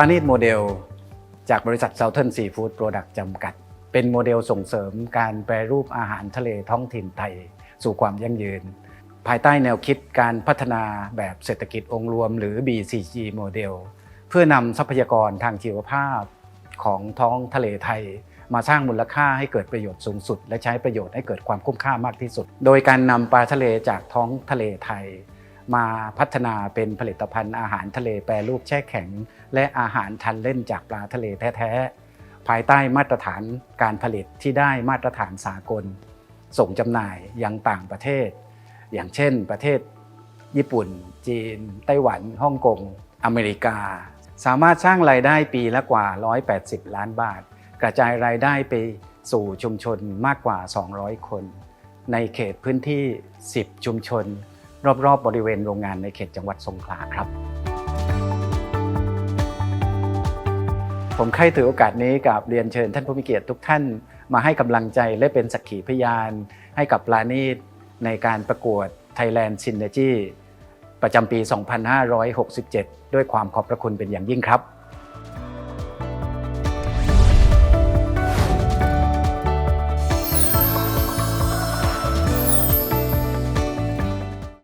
ปานีตโมเดล จากบริษัท Southern Seafood Product จำกัด เป็นโมเดลส่งเสริมการแปรรูปอาหารทะเลท้องถิ่นไทย สู่ความยั่งยืน ภายใต้แนวคิดการพัฒนาแบบเศรษฐกิจองค์รวม หรือ BCG โมเดล เพื่อนำทรัพยากรทางชีวภาพของท้องทะเลไทย มาสร้างมูลค่าให้เกิดประโยชน์สูงสุด และใช้ประโยชน์ให้เกิดความคุ้มค่ามากที่สุด โดยการนำปลาทะเลจากท้องทะเลไทย มาพัฒนาเป็นผลิตภัณฑ์อาหารทะเลแปรรูปแช่แข็ง และอาหารทันเล่นจากปลาทะเลแท้ๆ ภายใต้มาตรฐานการผลิตที่ได้มาตรฐานสากล ส่งจำหน่ายยังต่างประเทศ อย่างเช่นประเทศ ญี่ปุ่น จีน ไต้หวันฮ่องกงอเมริกา สามารถสร้างรายได้ปีละกว่า 180 ล้านบาท กระจายรายได้ไปสู่ชุมชนมากกว่า 200 คน ในเขตพื้นที่ 10 ชุมชน รอบๆบบริเวณโรงงานในเขตจังหวัดสงขลาครับ ผมใครถือโอกาสนี้กับเรียนเชิญท่านผู้มีเกียรติทุกท่านมาให้กำลังใจและเป็นสักขีพยาน ให้กับปลาณีตในการประกวด Thailand Synergy ประจำปี 2567 ด้วยความขอบพระคุณเป็นอย่างยิ่งครับ